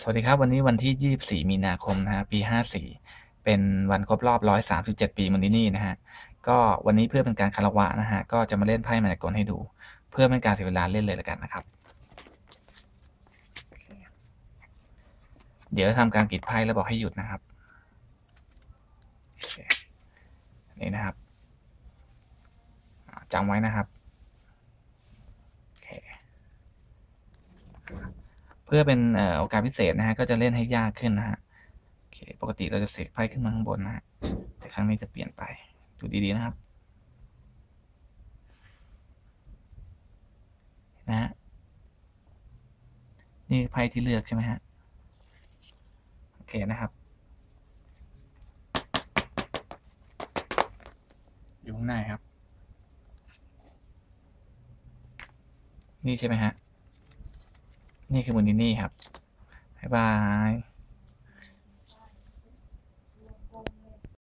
สวัสดีครับ วันนี้วันที่ 24 มีนาคมนะฮะปี 54 เป็นวันครบรอบ 137 ปีมูลนิธินะฮะก็วันนี้เพื่อเป็นการคารวะนะฮะก็จะมาเล่นไพ่มายากลให้ดู เพื่อเป็นการเสียเวลาเล่นเลยแล้วกันนะครับ เดี๋ยวทำการกรีดไพ่แล้วบอกให้หยุดนะครับนี่นะครับจำไว้นะครับโอเค พื่อเป็นโอกาสพิเศษนะฮะก็จะเล่นให้ยากขึ้นนะฮะโอเคปกติเราจะเสกไพ่ขึ้นมาข้างบนนะฮะแต่ครั้งนี้จะเปลี่ยนไปดูดีๆนะครับนะฮะนี่ไพ่ที่เลือกใช่ไหมฮะโอเคนะครับ อยู่ข้างในครับ นี่ใช่ไหมฮะ นี่คือมูลนินี่ครับ บ๊ายบาย